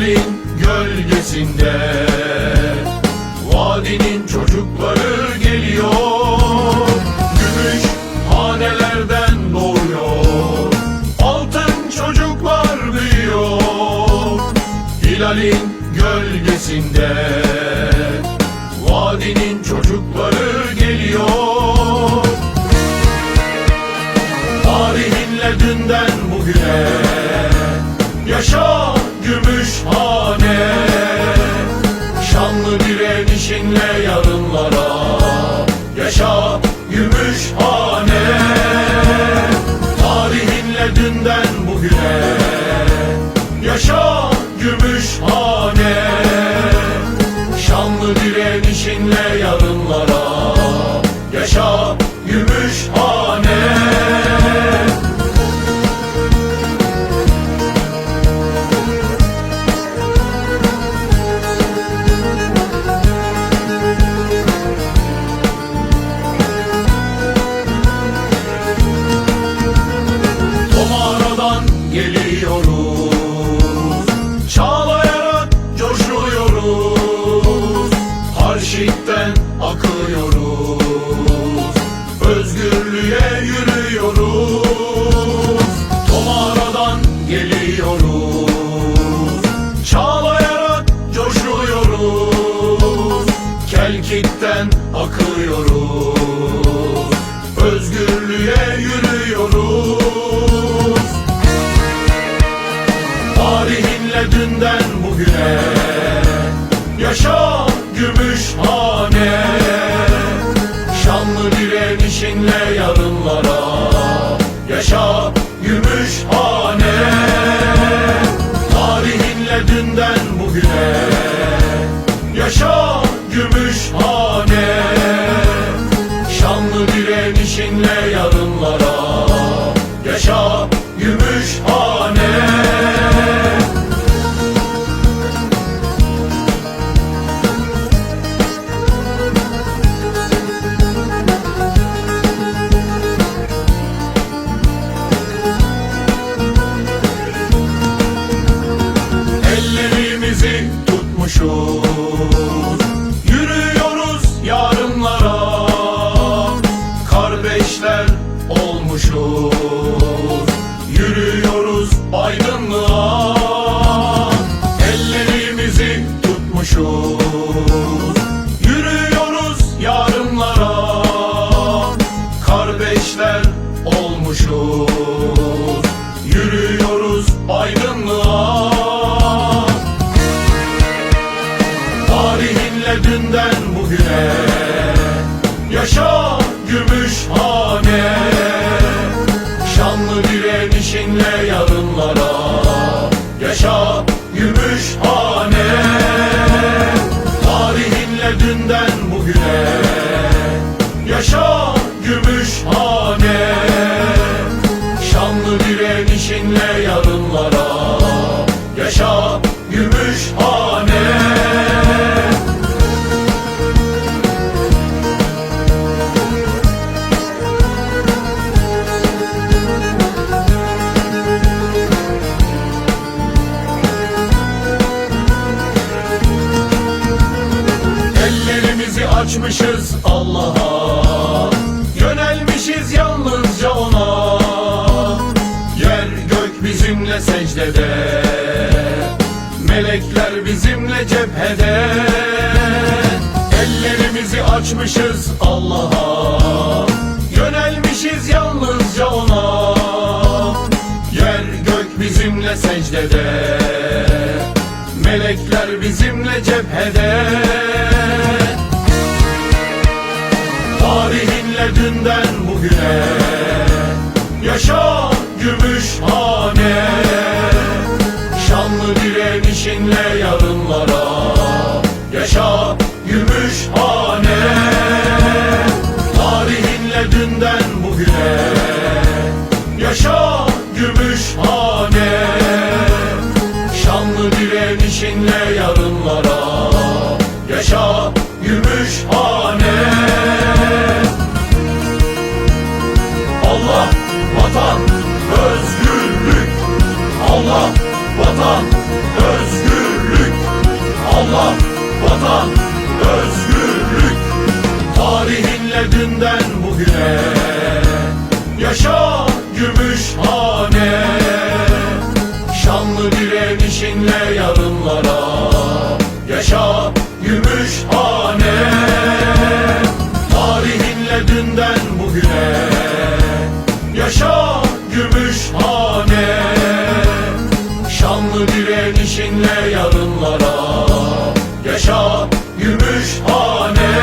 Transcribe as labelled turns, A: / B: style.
A: Hilalin gölgesinde. Vadinin çocukları geliyor. Gümüş hanelerden doğuyor. Altın çocuklar büyüyor. Hilalin gölgesinde. Vadinin çocukları geliyor. Tarihinle dünden bugüne. Yaşa Gümüşhane. Şanlı direnişinle yarınlara. Yaşa Gümüşhane geliyoruz Çağlayarak coşuyoruz. Harşikten akıyoruz Özgürlüğe yürüyoruz. Tomara'dan geliyoruz. Çağlayarak coşuyoruz. Kelkit'ten akıyoruz Özgürlüğe yürüyoruz Yaşa Gümüşhane Şanlı direnişinle yarınlara Yaşa Gümüşhane Tarihinle dünden bugüne. Yaşa Gümüşhane Şanlı direnişinle yarınlara Yaşa Gümüşhane tutmuşuz Yürüyoruz yarınlara. Kardeşler olmuşuz. Yürüyoruz aydınlığa. Tarihinle dünden bugüne Yaşa Gümüşhane. Şanlı direnişinle yarınlara Yaşa Gümüşhane Tarihinle Ellerimizi açmışız Allah'a Yönelmişiz yalnızca ona. Yer gök bizimle secdede Melekler bizimle cephede. Ellerimizi açmışız Allah'a Yönelmişiz yalnızca ona. Yer gök bizimle secdede Melekler bizimle cephede dünden bugüne. Yaşa Gümüşhane Şanlı direnişinle yarınlara. Yaşa Gümüşhane Tarihinle dünden bugüne. Yaşa Gümüşhane Şanlı direnişinle yarınlara. Yaşa Gümüşhane vatan, özgürlük. Allah, vatan, özgürlük. Allah, vatan, özgürlük. Tarihinle dünden bugüne Yaşa Gümüşhane Şanlı direnişinle yarınlara Yaşa Gümüşhane Şanlı direnişinle yarınlara Yaşa Gümüşhane